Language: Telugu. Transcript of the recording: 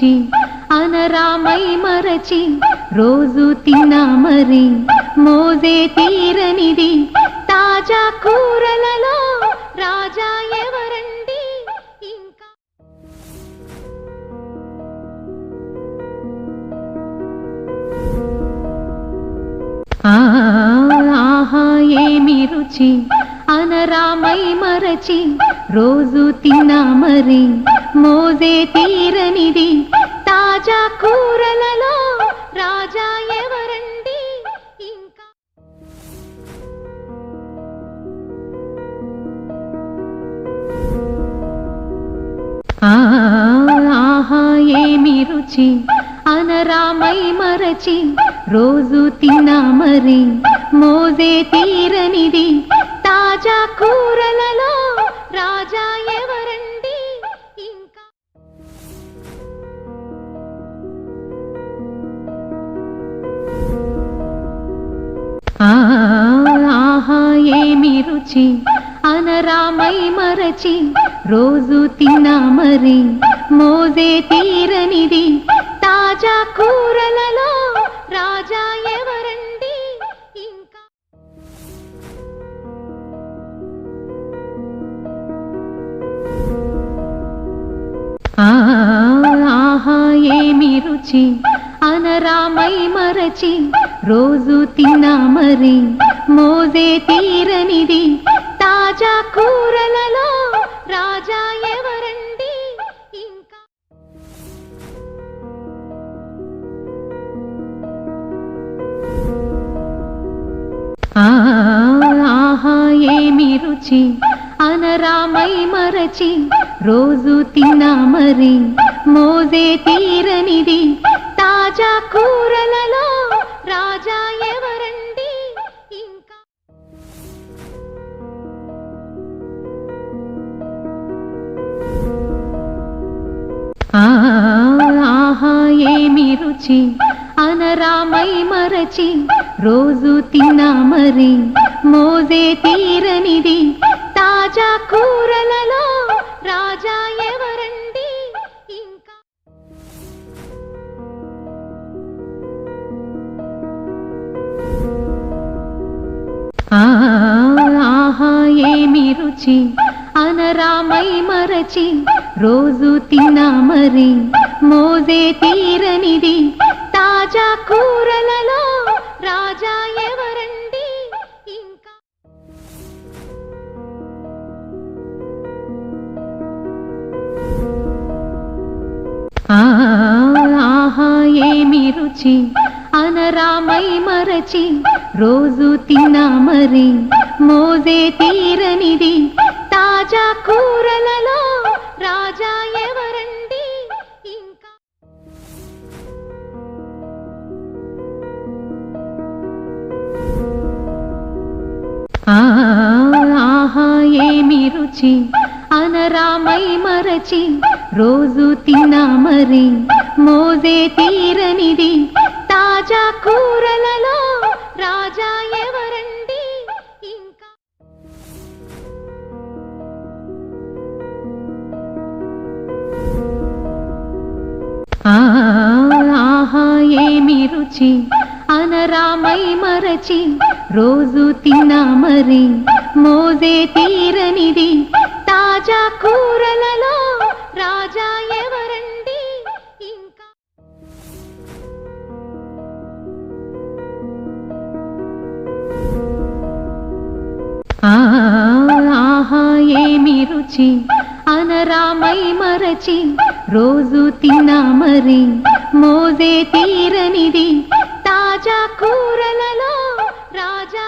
రుచి అనరామై మరచి రోజు తిన్నా మరి మోజే తీరనిది. తాజా కూరలలో రాజా ఎవరండి? ఇంకా ఆహా ఏమి రుచి? అనరామై మరచి రోజు తిన్నా మరి మోజే తీరనిది. తాజా కూరలలో రాజా ఎవరండి? ఇంకా ఆహా ఏమి రుచి? అనరామై మరచి రోజు తిన్నా మరి మోజే తీరనిది. తాజా కూరలలో రాజా ఎవరండి? ఏమి అనరామై మరచి రోజు తిన్నా మరి మోజే తీరనిది. తాజా కూరలలో రాజా ఎవరండి? ఇంకా ఆహా ఏమి రుచి? రామై మరచి రోజు తిన్నా మరి. మోజే తీరనిది తాజా కూరలలో రాజా ఎవరండి? ఇంకా ఆహా ఏమి రుచి? అనరామై మరచి రోజు తిన్నా మరి. మోజే తీరనిది తాజా కూరలలో రాజా ఎవరండి? ఇంకా ఆహా ఏమి రుచి? అనరామై మరచి రోజు తిన్నా మరి. మోజే తీరనిది తాజా కూరలలో రుచి అనరామై మరచి రోజు తిన్నా మరి మోజే తీరనిది. తాజా కూరలలో రాజా ఎవరండి? ఇంకా ఆహా ఏమి రుచి అనరామై మరచి రోజు తిన్నా మరి మోజే తీరనిది. తాజా కూరలలో రాజా ఎవరండి? ఇంకా ఆహా ఏమి రుచి? అనరామై మరచి రోజు తిన్నా మరి. మోజే తీరనిది ఆహా ఏమి రుచి? అనరామై మరచి రోజు తిన్నా మరి. మోజే తీరనిది తాజా కూరలలో రాజా ఎవరండి? ఇంకా ఆహా ఏమి రుచి? అనరామై మరచి రోజు తిన్నా మరి మోజే తీరనిది తాజా కూరలలో రాజా